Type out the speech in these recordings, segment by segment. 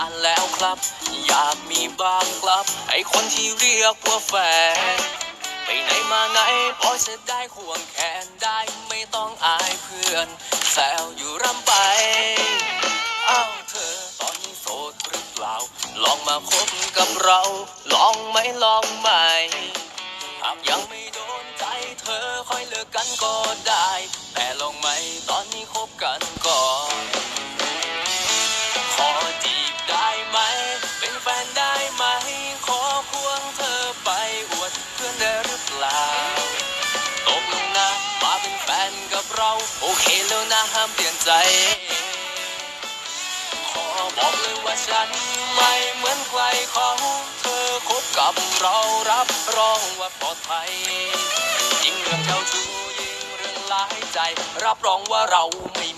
านแล้วครับ อยากมีบ้างครับ ไอคนที่เรียกว่าแฟน ไปไหนมาไหนพอจะได้ควงแขนได้ไม่ต้องอายเพื่อน แซวอยู่ร่ำไปอ้าวเธอตอนนี้โสดหรือเปล่า ลองมาคบกับเรา ลองไหมลองไหมหากยังไม่โดนใจเธอค่อยเลิกกันก็ได้ แต่ลองไหมตอนนี้คบกันามเปลี่ยนใจ ขอบอกเลยว่าฉันไม่เหมือนใครเขาเธอคบกับเรารับรองว่าปลอดภัย ยิ่งเรื่องเจ้าชู้ยิ่งเรื่องหลายใจ รับรองว่าเราไม่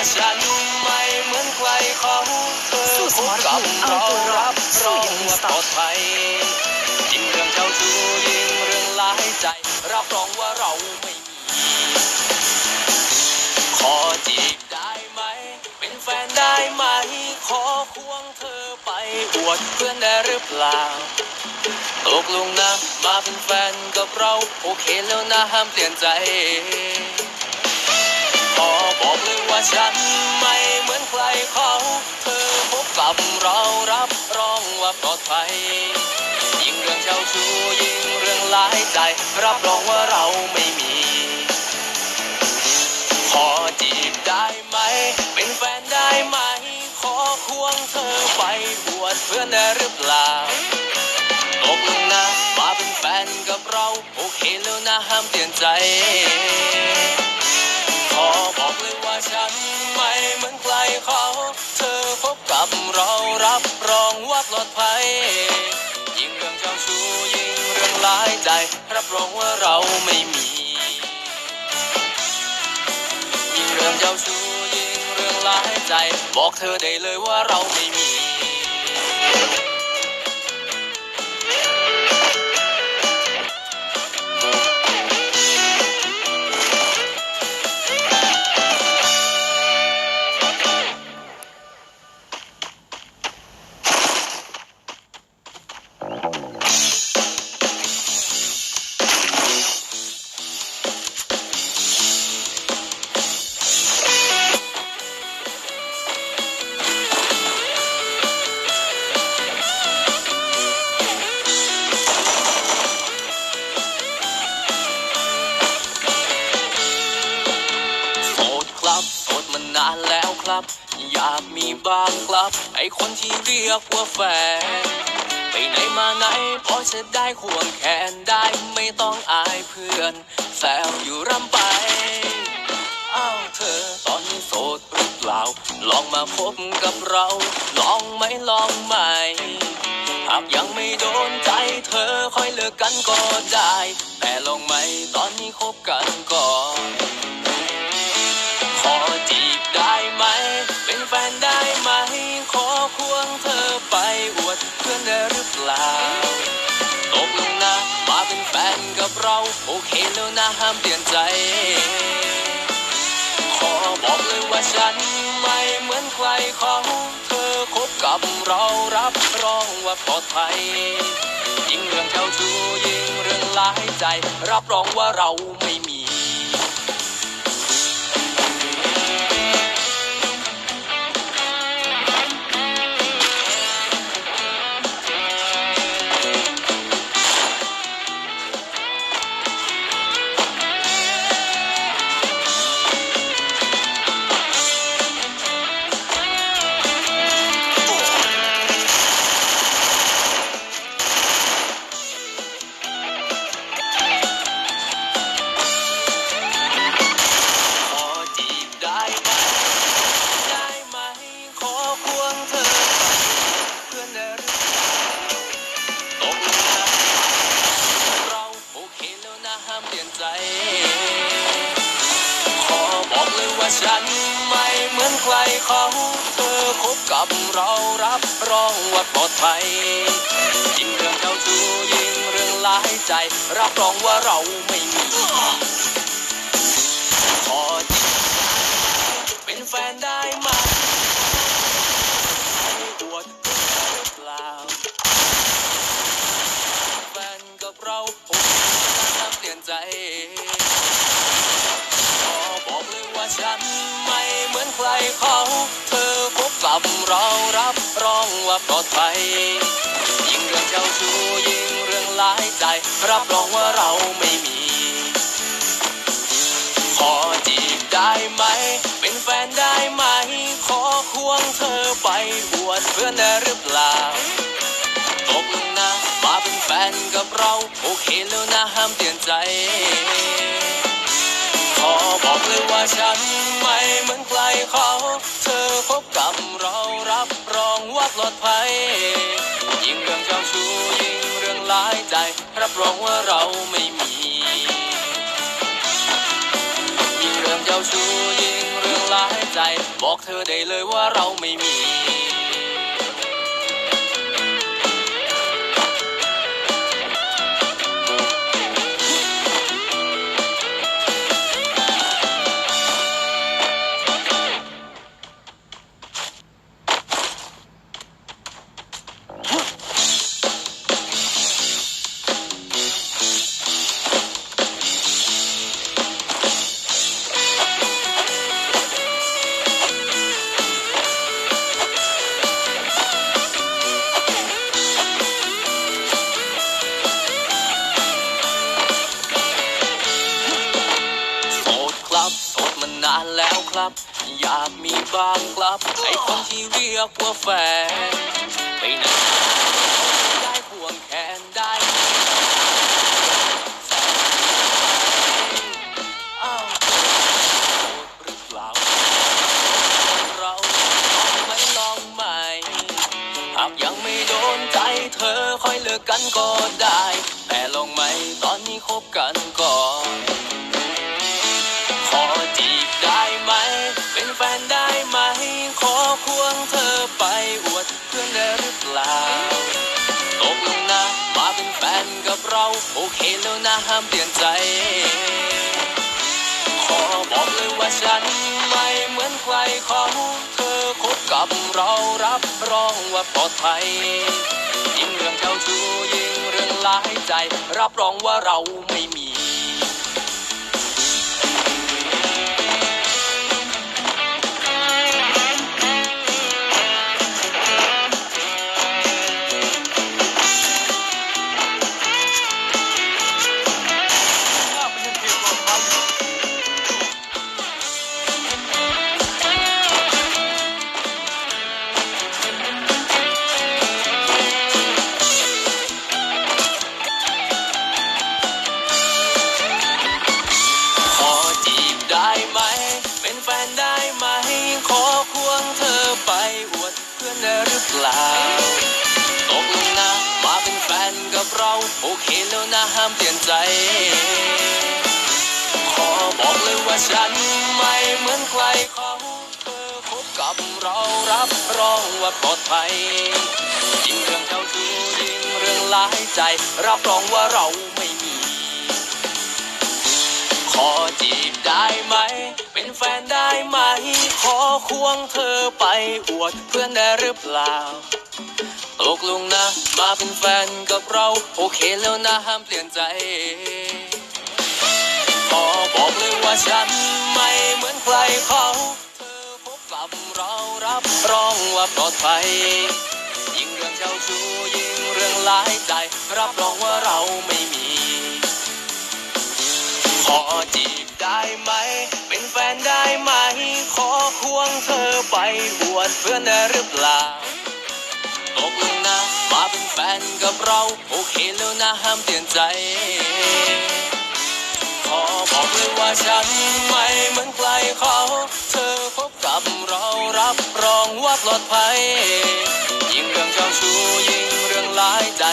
ว่าฉันไม่เหมือนใครเขาเธอสู้สคบมรกับภูมิเอาเราตัวรอรัดบรสู้ออย่างงมีว่าสปไตลอล์ดภัยยิ่งเรื่องเจ้าชู้ยิ่งเรื่องหลายใจรับรองว่าเราไม่มีขอจีบได้ไหม เป็นแฟนได้ไหม ขอควงเธอไปอวดเพื่อนได้หรือเปล่าตกลงนะมาเป็นแฟนกับเรา โอเคแล้วนะห้ามเปลี่ยนใจ อบอกเลยว่าฉันไม่เหมือนใครเขา เธอพบกับเรารับรองว่าปลอดภัย ยิ่งเรื่องเจ้าชู้ยิ่งเรื่องหลายใจ รับรองว่าเราไม่มี ขอจีบได้ไหม เป็นแฟนได้ไหม ขอควงเธอไปบวชเพื่อนได้หรือเปล่าตกลงนะมาเป็นแฟนกับเรา โอเคแล้วนะห้ามเปลี่ยนใจ อบอกเลยว่าฉันไม่เหมือนใครเขา เธอพบกับเรารับรองว่าปลอดภัย ยิ่งเรื่องเจ้าชู้ยิ่งเรื่องหลายใจ รับรองว่าเราไม่มี ยิ่งเรื่องเจ้าชู้ยิ่งเรื่องหลายใจ บอกเธอได้เลยว่าเราไม่มี ว่าแฟนไปไหนมาไหนพอจะได้ควงแขนได้ไม่ต้องอายเพื่อนแซวอยู่ร่ำไปอ้าวเธอตอนนี้โสดหรือเปล่า ลองมาพบกับเรา ลองไหมลองไหมหากยังไม่โดนใจเธอค่อยเลิกกันก็ได้ แต่ลองไหมตอนนี้คบกันก่อนขอจีบได้ไหม เป็นแฟนได้ไหม ขอควงเธอ กับเรา โอเคแล้วนะห้ามเปลี่ยนใจ ขอบอกเลยว่าฉันไม่เหมือนใครเขาเธอคบกับเรารับรองว่าปลอดภัย ยิ่งเรื่องเจ้าชู้ยิ่งเรื่องหลายใจ รับรองว่าเราไม่มี รับรองว่าเราไม่มีขอจริงเป็นแฟนได้ไหมไม่อวดเปล่าแฟนกับเราผมน่าเปลี่ยนใจขอบอกเลยว่าฉันไม่เหมือนใครเขาเธอพบกับเรารับรองว่าปลอดภัยยิ่งเรื่องเจ้าชู้ยิ่งเรื่องายใจ รับรองว่าเราไม่มี ขอจีบได้ไหม เป็นแฟนได้ไหม ขอควงเธอไปบวชเพื่อนได้หรือเปล่าตกลงนะมาเป็นแฟนกับเรา โอเคแล้วนะห้ามเปลี่ยนใจ ขอบอกเลยว่าฉันไม่เหมือนใครเขา เธอคบกับเรารับรองว่าปลอดภัย ยิ่งเรื่องเจ้าชู้ยิ่งเรื่องลายใจ รับรองว่าเราไม่มี ยิ่งเรื่องเจ้าชู้ยิ่งเรื่องลายใจ บอกเธอได้เลยว่าเราไม่มี กันก็ได้ แต่ลองไหมตอนนี้คบกันก่อนขอจีบได้ไหม เป็นแฟนได้ไหม ขอควงเธอไปอวดเพื่อนได้หรือเปล่าตกลงนะมาเป็นแฟนกับเรา โอเคแล้วนะห้ามเปลี่ยนใจ ขอบอกเลยว่าฉันไม่เหมือนใครเขาเธอคบกับเรารับรองว่าปลอดภัย ยิ่งเรื่องเจ้าชู้ยิ่งเรื่องหลายใจ รับรองว่าเราไม่มี เปล่าตกลงนะมาเป็นแฟนกับเรา โอเคแล้วนะห้ามเปลี่ยนใจ ขอบอกเลยว่าฉันไม่เหมือนใครเขาเธอคบกับเรารับรองว่าปลอดภัยยิ่งเรื่องเจ้าชู้ยิ่งเรื่องหลายใจ รับรองว่าเรา ขอจีบได้ไหม เป็นแฟนได้ไหม ขอควงเธอไปอวดเพื่อนได้หรือเปล่าตกลงนะ มาเป็นแฟนกับเรา โอเคแล้วนะห้ามเปลี่ยนใจขอบอกเลยว่าฉันไม่เหมือนใครเขาเธอพบกับเรารับรองว่าปลอดภัยยิ่งเรื่องเจ้าชู้ยิ่งเรื่องหลายใจ รับรองว่าเราไม่มี อจีบได้ไหม เป็นแฟนได้ไหม ขอควงเธอไปอวดเพื่อนได้หรือเปล่าตกลงนะ มาเป็นแฟนกับเรา โอเคแล้วนะห้ามเปลี่ยนใจ ขอบอกเลยว่าฉันไม่เหมือนใครเขา เธอพบกับเรารับรองว่าปลอดภัย ยิ่งเรื่องเจ้าชู้ยิ่งเรื่องหลายใจ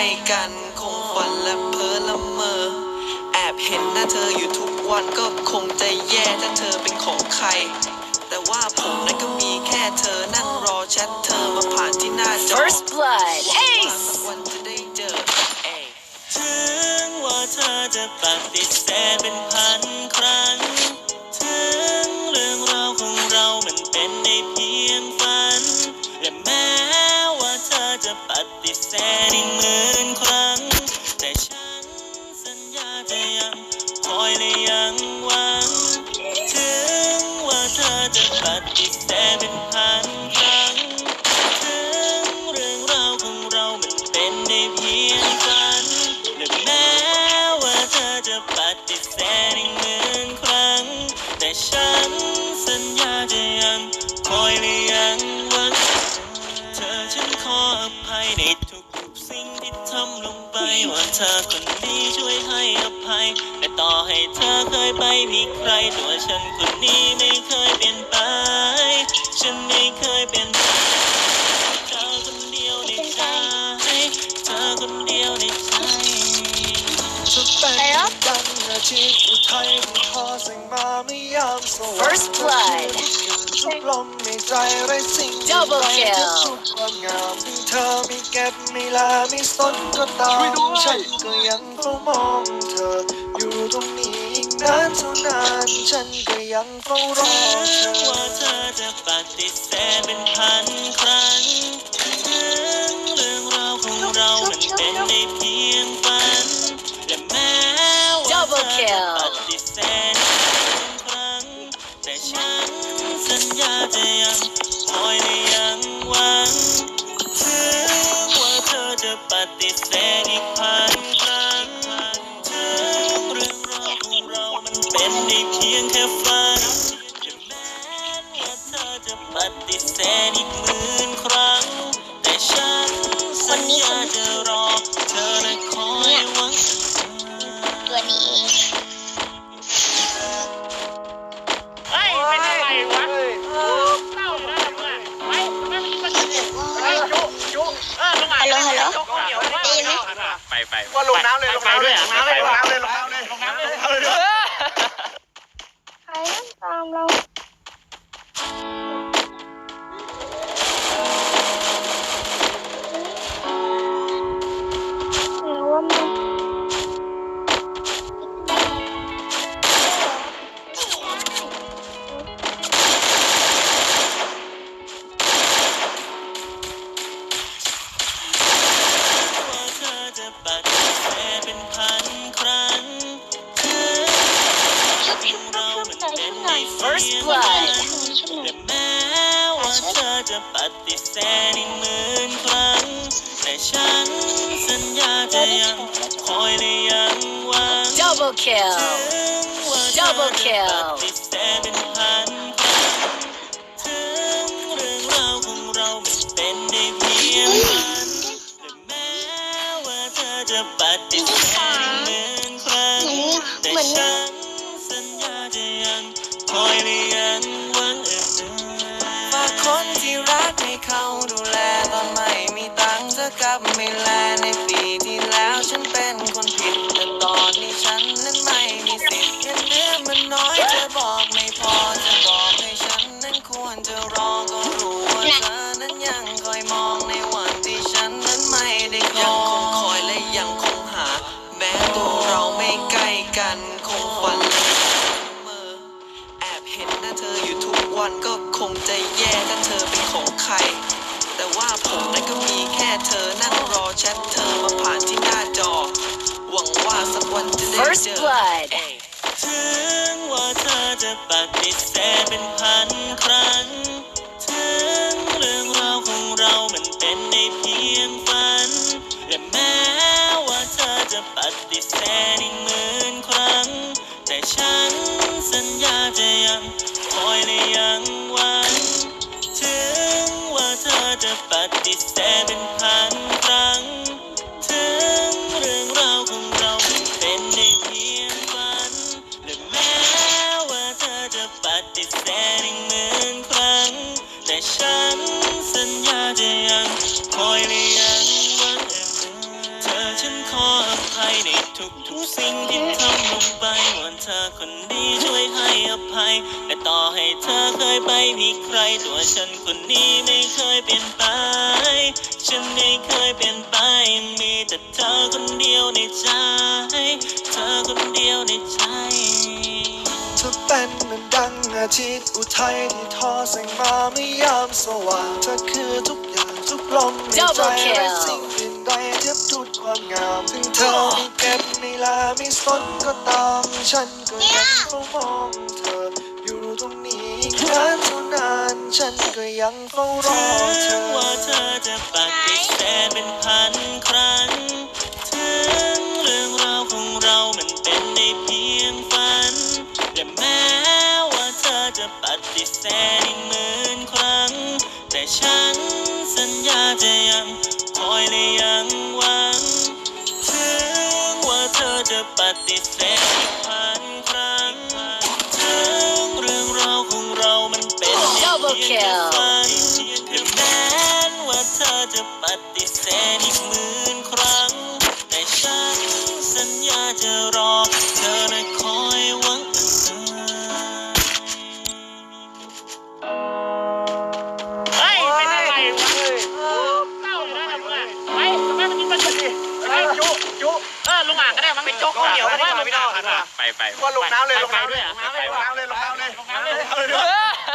กล้กันคงฝันและเพ้อละเมอ แอบเห็นหน้าเธออยู่ทุกวันก็คงจะแย่ถ้าเธอเป็นของใคร แต่ว่าผมนั้นก็มีแค่เธอนั่งรอแชทเธอมาผ่านที่หน้าจอ First blood. ว่า Ace. สักวันจะได้เจอเอยถึงว่าเธอจะปฏิเสธเป็นพันครั้ง แสนอีกหมื่นครั้ง แต่ฉันสัญญาจะยังคอยและยังหวัง ถึงว่าเธอจะปฏิเสธเป็นพัน ดังอาทิตย์อุทัยมันทอสิ่งมาไม่ยามสว่าง First blood ทุกลมในใจไรสิ่ง Double ใด kill ที่สุดความงามถึงเธอไม่เก็บไม่ลาไม่สนก็ตามฉันก็ยังเฝ้ามองเธอ อยู่ตรงนี้อีกนานเท่านานฉันก็ยังเฝ้ารอเธถึงอว่าเธอจะปฏิเสธเป็นพันครั้งถึงเรื่องราวของเรามันเป็นได้เพียง kill ปฏิเสธเป็นครั้งแต่ฉันสัญญาจะยังคอยและยังหวังถึงว่าเธอจะปฏิเสธอีก หมื่นครั้ง แต่ฉันสัญญาจะยังคอยและยังหวัง Double ถึ kill. งว่าเธอ Double จะ kill ปฏิเสธเป็นพันครั้งถึงเรื่องราวของเรามันเป็นได้เพียงฝันและแม้ว่าเธอจะปฏิเสธอีกหมื่นครั้ง แต่ฉัน กับไม่แในปีที่แล้วฉันเป็นคนผิด แต่ตอนนี้ฉันนั้นไม่มีสิทธิ์เงินเดือนมันน้อยเธอบอกไม่พอจะบอกให้ฉันนั้นควรจะรอก็รู้ว่าเธอนั้นยังคอยมองในวันที่ฉันนั้นไม่ได้ยังคงคอยและยังคงหา แม้ตัวเราไม่ใกล้กันคงฝันเลยเมือแอบเห็นหน้าเธออยู่ทุกวันก็คงจะแย่ถ้าเธอเป็นของใคร ผมนั้นก็มีแค่เธอนั่งรอแชทเธอมาผ่านที่หน้าจอ หวังว่าสักวันจะได้ First เจอ blood เอ้ยถึงว่าเธอจะปฏิเสธเป็นพันครั้ง ถึงเรื่องราวของเรามันเป็นได้เพียงฝัน และแม้ ให้เธอเคยไปมีใครตัวฉันคนนี้ไม่เคยเปลี่ยนไป ฉันไม่เคยเปลี่ยนไปยังมีแต่เธอคนเดียวในใจ เธอคนเดียวในใจเธอเป็นเหมือนดังอาทิตย์อุทัยที่ทอแสงมาไม่ยามสว่างเธอคือทุกอย่างทุกลมในใจ Double kill และสิ่งอื่นใดเทียบทุกความงามถึงเธอไม่เก็บไม่ลาไม่สนก็ตามฉันก็ยังเฝ้ามองเธออยู่ ตรงนี้อีกนานเท่านานฉันก็ยังเฝ้ารอเธถึองว่าเธอจะปฏิเสธเป็นพันครั้งางก็ได้มั้งไปจกข้าวเหนียวก็ได้มั้งพี่น้องไปไป ว่าลงน้ำเลยลงน้ำเลยลงน้ำเลยลงน้ำเลยลงน้ำเลย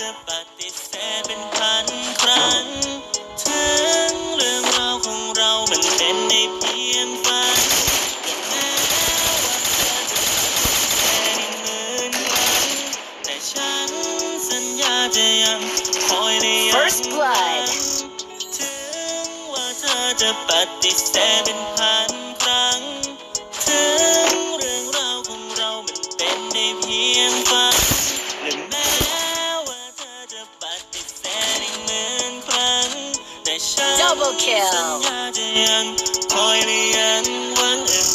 จะปฏิเสธเป็นพันครั้ง ถึงเรื่องราวของเรามันเป็นได้เพียงฝันและแม้ว่าเธอจะปฏิเสธอีกหมื่นครั้งแต่ฉันสัญญาจะยังคอยและยัง First blood ถึงว่าเธอจะปฏิเสธเป็นพัน อยและยังหวังเอ่ย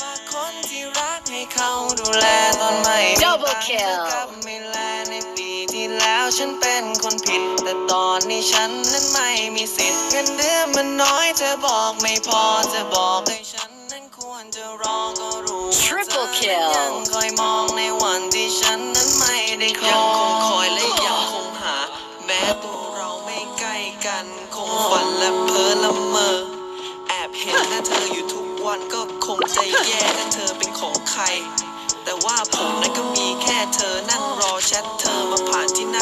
ฝากคนที่รักให้เขาดูแลตอนไม่มี Double ตังค์ kill เธอกับไม่แลในปีที่แล้วฉันเป็นคนผิด แต่ตอนนี้ฉันนั้นไม่มีสิทธิ์เงินเดือนมันน้อยเธอบอกไม่พอเธอบอกให้ฉันนั้นควรจะรอก็รู้ว่า Triple เธอ kill นั้นยังคอยมองในวันที่ฉันนั้นไม่ได้คอยยังคงคอยและยังคงหา แม้ตัวเราไม่ใกล้กันคงฝันและเพ้อละเมอแถ้าเธออยู่ทุกวันก็คงใจแย่ถ้าเธอเป็นของใคร แต่ว่าผมนั้นก็มีแค่เธอนั่งรอแชทเธอมาผ่านที่หน้า